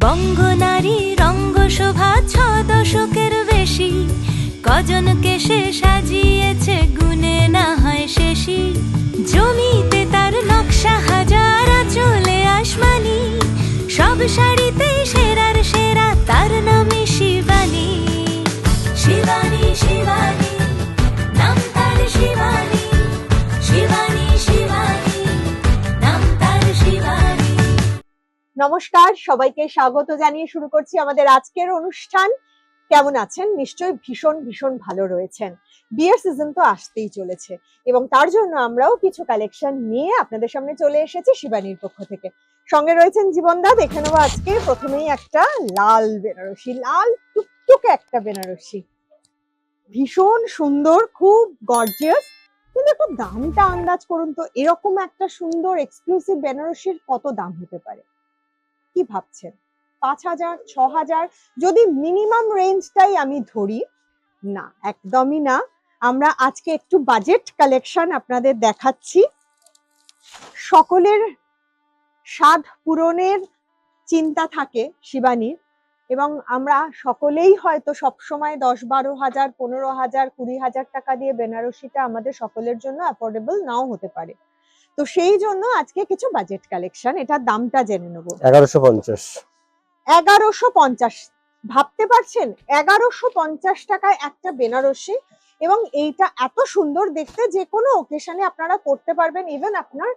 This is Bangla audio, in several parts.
বঙ্গনারী রঙ্গশোভা ছ দশকের বেশি। কজন কেশে সাজিয়েছে গুনে না হয় শেষি। জমিতে তার নকশা হাজার চলে আসমানি। সব শাড়িতে নমস্কার, সবাইকে স্বাগত জানিয়ে শুরু করছি আমাদের আজকের অনুষ্ঠান। কেমন আছেন? নিশ্চয়ই ভীষণ ভীষণ ভালো রয়েছেন। বিয়ের সিজন তো আসতেই চলেছে এবং তার জন্য আমরাও কিছু কালেকশন নিয়ে আপনাদের সামনে চলে এসেছি শিবানীর পক্ষ থেকে। সঙ্গে রয়েছেন জীবনদা, দেখে নেব আজকে প্রথমেই একটা লাল বেনারসি, লাল টুকটুকে একটা বেনারসি। ভীষণ সুন্দর, খুব গর্জিয়াস কিন্তু একটু দামটা আন্দাজ করুন তো, এরকম একটা সুন্দর এক্সক্লুসিভ বেনারসির কত দাম হতে পারে? কি ভাবছেন? পাঁচ হাজার, ছ হাজার, যদি মিনিমাম রেঞ্জটাই আমি ধরি, না, একদমই না। আমরা আজকে একটু বাজেট কালেকশন আপনাদের দেখাচ্ছি। সকলের স্বাদ পূরণের চিন্তা থাকে শিবানীর এবং আমরা সকলেই হয়তো সবসময় দশ, বারো হাজার, পনেরো হাজার, কুড়ি হাজার টাকা দিয়ে বেনারসিটা আমাদের সকলের জন্য অ্যাফোর্ডেবল নাও হতে পারে। তো সেই জন্য আজকে কিছু বাজেট কালেকশন এটার দামটা জেনে নেব। এগারোশো পঞ্চাশ। এগারোশো পঞ্চাশ। ভাবতে পারছেন? এগারোশো পঞ্চাশ টাকায় একটা বেনারসি এবং এইটা এত সুন্দর দেখতে যে কোনো ওকেশনে আপনারা করতে পারবেন। ইভেন আপনার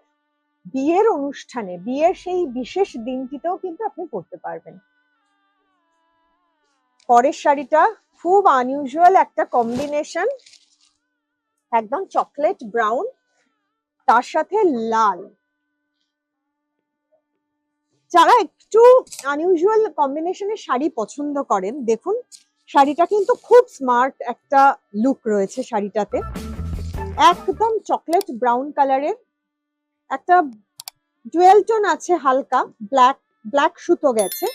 বিয়ের অনুষ্ঠানে বিয়ের সেই বিশেষ দিনটিতেও কিন্তু আপনি করতে পারবেন। পরের শাড়িটা খুব আনইউজুয়াল একটা কম্বিনেশন একদম চকলেট ব্রাউন তার সাথে লাল। যারা একটু আনইউজুয়াল কম্বিনেশনের শাড়ি পছন্দ করেন, দেখুন, শাড়িটা কিন্তু খুব স্মার্ট একটা লুক রয়েছে শাড়িটাতে। একদম চকলেট ব্রাউন কালারের একটা জুয়েল টোন আছে হালকা ব্ল্যাক ব্ল্যাক সুতো গেছে।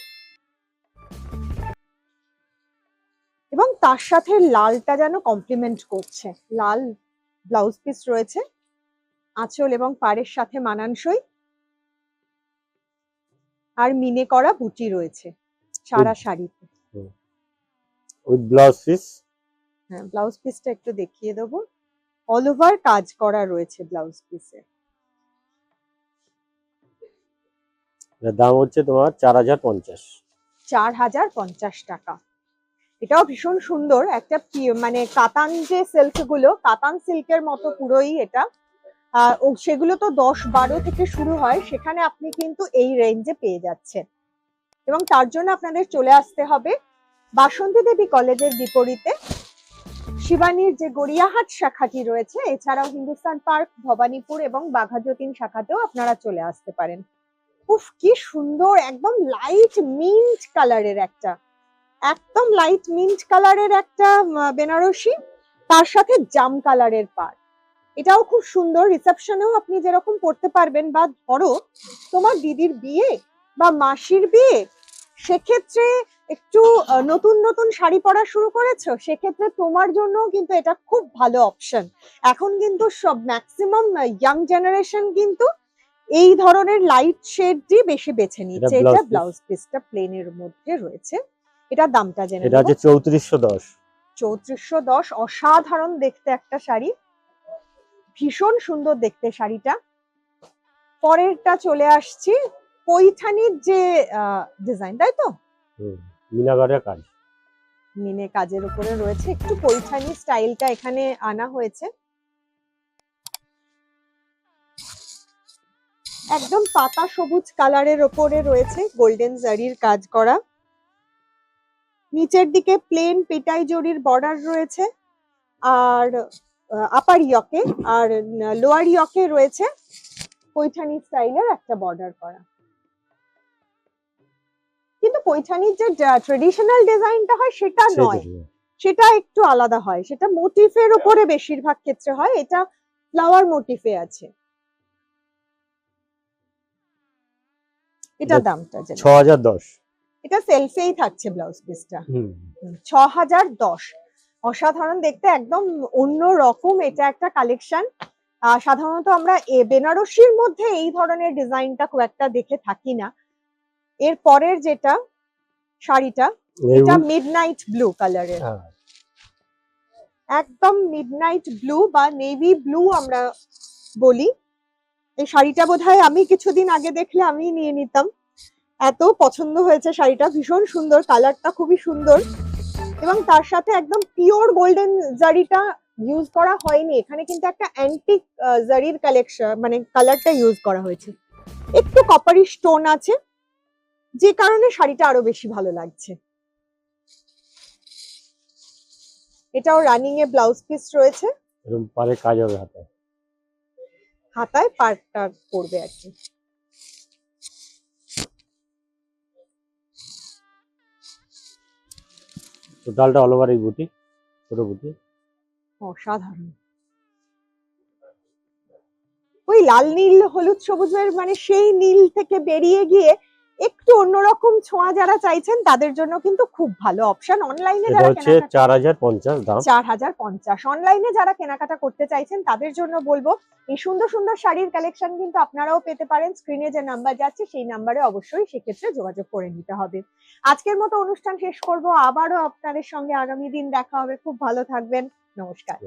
এবং তার সাথে লালটা যেন কমপ্লিমেন্ট করছে, লাল ব্লাউজ পিস রয়েছে। আঁচল এবং পাড়ের সাথে মানানসই। আর মিনে করা বুটি রয়েছে সারা শাড়িতে। উইথ ব্লাউজ পিস হ্যাঁ ব্লাউজ পিসটা একটু দেখিয়ে দেবো। অল ওভার কাজ করা রয়েছে ব্লাউজ পিসে দাম হচ্ছে তোমার চার হাজার পঞ্চাশ। চার হাজার পঞ্চাশ টাকা। এটাও ভীষণ সুন্দর। একটা মানে কাতান যে সিল্কগুলো কাতান সিল্কের মতো পুরোই এটা। সেগুলো তো দশ বারো থেকে শুরু হয়, সেখানে আপনি কিন্তু এই রেঞ্জে পেয়ে যাচ্ছেন। এবং তার জন্য আপনাদের চলে আসতে হবে বাসন্তী দেবী কলেজের বিপরীতে। শিবানীর যে গড়িয়াহাট শাখাটি রয়েছে, এছাড়াও হিন্দুস্তান পার্ক, ভবানীপুর এবং বাঘাযতীন শাখাতেও আপনারা চলে আসতে পারেন। উফ, কি সুন্দর, একদম লাইট মিন্ট কালারের একটা, একদম লাইট মিন্ট কালারের একটা বেনারসি, তার সাথে জাম কালারের পাড় এটাও খুব সুন্দর। রিসেপশনেও আপনি যেরকম পড়তে পারবেন বা ধরো তোমার দিদির বিয়ে বা মাসির বিয়ে সেক্ষেত্রে একটু নতুন নতুন শাড়ি পরা শুরু করেছ সেক্ষেত্রে তোমার জন্য কিন্তু এটা খুব ভালো অপশন এখন কিন্তু সব ম্যাক্সিমাম ইয়াং জেনারেশন কিন্তু এই ধরনের লাইট শেডই বেশি বেছে নিচ্ছে। এটা ব্লাউজ পিসটা প্লেনের মধ্যে রয়েছে। এটা দামটা জেনে এটা হচ্ছে চৌত্রিশশো দশ। চৌত্রিশশো দশ। অসাধারণ দেখতে একটা শাড়ি। ভীষণ সুন্দর দেখতে শাড়িটা। পরেরটা চলে আসছি পৈঠানির যে ডিজাইন তাই তো? মিনাগারের কাজ। মিনে কাজের উপরে রয়েছে। একটু পৈঠানি স্টাইলটা এখানে আনা হয়েছে। একদম পাতা সবুজ কালারের ওপরে রয়েছে গোল্ডেন জারির কাজ করা। নিচের দিকে প্লেন পেটাই জরির বর্ডার রয়েছে। আর আপার ইয়কে আর লোয়ার ইয়কে রয়েছে পৈঠানি স্টাইলের একটা বর্ডার করা। কিন্তু পৈঠানির যে ট্রেডিশনাল ডিজাইনটা হয় সেটা নয়। সেটা একটু আলাদা হয়। সেটা মোটিফের উপরে বেশিরভাগ ক্ষেত্রে হয়। এটা ফ্লাওয়ার মোটিফে আছে। এটা দামটা ছ হাজার দশ। এটা সেলফেই থাকছে ব্লাউজ পিসটা হুম। ছ হাজার দশ। অসাধারণ দেখতে একদম অন্য রকম এটা একটা কালেকশন সাধারণত আমরা এ বেনারসির মধ্যে এই ধরনের ডিজাইনটা খুব একটা দেখে থাকি না। এর পরের যেটা শাড়িটা এটা মিডনাইট ব্লু কালারের একদম মিডনাইট ব্লু বা নেভি ব্লু আমরা বলি। এই শাড়িটা বোধহয় আমি কিছুদিন আগে দেখলে আমি নিয়ে নিতাম। এত পছন্দ হয়েছে শাড়িটা ভীষণ সুন্দর কালারটা খুবই সুন্দর। এবং তার সাথে একদম পিওর গোল্ডেন জারিটা ইউজ করা হয়নি। এখানে কিন্তু একটা অ্যান্টিক জারির কালেকশন মানে কালারটা ইউজ করা হয়েছে। একটু কপারি স্টোন আছে যে কারণে শাড়িটা আরও বেশি ভালো লাগছে। এটাও রানিং এ ব্লাউজ পিস রয়েছে। এরকম পারে কাজ হবে হাতে হাতায় পাটটা পড়বে আর কি। টোটালটা অল ওভার এই বুটি, ছোটো বুটি। অসাধারণ ওই লাল নীল, হলুদ সবুজের মানে সেই নীল থেকে বেরিয়ে গিয়ে একটু অন্যরকম ছোঁয়া যারা চাইছেন তাদের জন্য কিন্তু খুব ভালো অপশন অনলাইনে যারা হচ্ছে কেনাকাটা চার হাজার পঞ্চাশ দাম। চার হাজার পঞ্চাশ। অনলাইনে যারা কেনাকাটা করতে চাইছেন তাদের জন্য বলব এই সুন্দর সুন্দর শাড়ির কালেকশন কিন্তু আপনারাও পেতে পারেন। স্ক্রিনে যে নাম্বার যাচ্ছে সেই নাম্বারে অবশ্যই সেক্ষেত্রে যোগাযোগ করে নিতে হবে। আজকের মতো অনুষ্ঠান শেষ করব। আবারও আপনাদের সঙ্গে আগামী দিন দেখা হবে। খুব ভালো থাকবেন। নমস্কার।